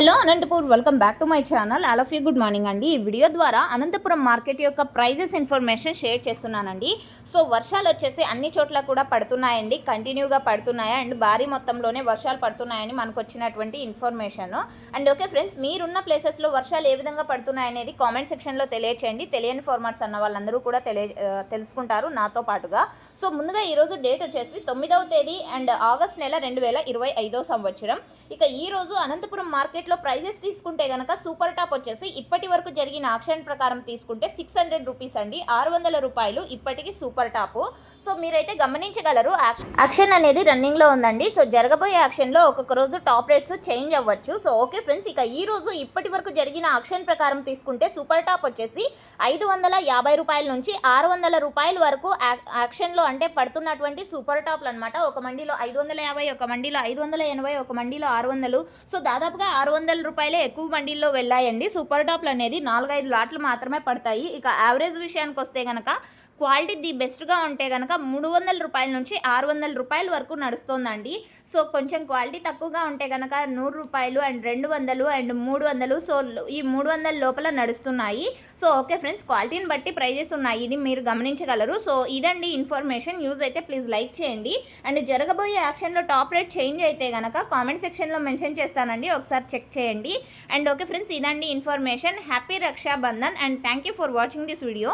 Hello Anantapur welcome back to my channel all of you good morning అండి. ఈ video ద్వారా Anantapuram market యొక్క prices information share చేస్తున్నానండి. So వర్షాలు వచ్చేసి అన్ని చోట్ల కూడా పడుతున్నాయండి. కంటిన్యూగా పడుతున్నాయి? అండ్ భారీ మొత్తంలోనే వర్షాలు పడుతున్నాయని మనకు వచ్చినటువంటి ఇన్ఫర్మేషన్ అండ్ ఓకే ఫ్రెండ్స్ మీరున్న ప్లేసెస్లో వర్షాలు ఏ విధంగా పడుతున్నాయనేది కామెంట్ సెక్షన్లో తెలియచేయండి. తెలియని ఫార్మాట్స్ అన్న వాళ్ళందరూ కూడా తెలియ తెలుసుకుంటారు నాతో పాటుగా. సో ముందుగా ఈరోజు డేట్ వచ్చేసి తొమ్మిదవ తేదీ అండ్ ఆగస్ట్ నెల రెండు వేల ఇరవై ఐదో సంవత్సరం. ఇక ఈరోజు అనంతపురం మార్కెట్ మార్కెట్లో ప్రైజెస్ తీసుకుంటే కనుక సూపర్ టాప్ వచ్చేసి ఇప్పటి వరకు జరిగిన ఆక్షన్ ప్రకారం తీసుకుంటే సిక్స్ హండ్రెడ్ రూపీస్ అండి. ఆరు వందల రూపాయలు ఇప్పటికి సూపర్ టాప్ సో మీరైతే గమనించగలరు యాక్షన్ అనేది రన్నింగ్లో ఉందండి. సో జరగబోయే యాక్షన్లో ఒక్కొక్క రోజు టాప్ రేట్స్ చేంజ్ అవ్వచ్చు. సో ఓకే ఫ్రెండ్స్ ఇక ఈ రోజు ఇప్పటి వరకు జరిగిన ఆక్షన్ ప్రకారం తీసుకుంటే సూపర్ టాప్ వచ్చేసి ఐదు వందల యాభై రూపాయల నుంచి ఆరు వందల రూపాయల వరకు యాక్షన్లో అంటే పడుతున్నటువంటి సూపర్ టాప్లు అనమాట ఒక మండీలో ఐదు వందల యాభై ఒక మండీలో ఐదు వందల ఎనభై ఒక మండీలో ఆరు వందలు. సో దాదాపుగా ఆరు వందల రూపాయలే ఎక్కువ మండీల్లో వెళ్ళాయండి. సూపర్ టాప్లు అనేది నాలుగైదు లాట్లు మాత్రమే పడతాయి. ఇక యావరేజ్ విషయానికి వస్తే కనుక క్వాలిటీ ది బెస్ట్గా ఉంటే కనుక మూడు వందల రూపాయల నుంచి ఆరు వందల రూపాయల వరకు నడుస్తుందండి. సో కొంచెం క్వాలిటీ తక్కువగా ఉంటే కనుక నూరు రూపాయలు అండ్ రెండు వందలు అండ్ మూడు వందలు సో ఈ మూడు వందల లోపల నడుస్తున్నాయి. సో ఓకే ఫ్రెండ్స్ క్వాలిటీని బట్టి ప్రైజెస్ ఉన్నాయి ఇది మీరు గమనించగలరు. సో ఇదండి ఇన్ఫర్మేషన్ యూజ్ అయితే ప్లీజ్ లైక్ చేయండి. అండ్ జరగబోయే యాక్షన్లో టాప్ రేట్ చేంజ్ అయితే కనుక కామెంట్ సెక్షన్లో మెన్షన్ చేస్తానండి ఒకసారి చెక్ చేయండి. అండ్ ఓకే ఫ్రెండ్స్ ఇదండి information. Happy Rakshabandhan and thank you for watching this video.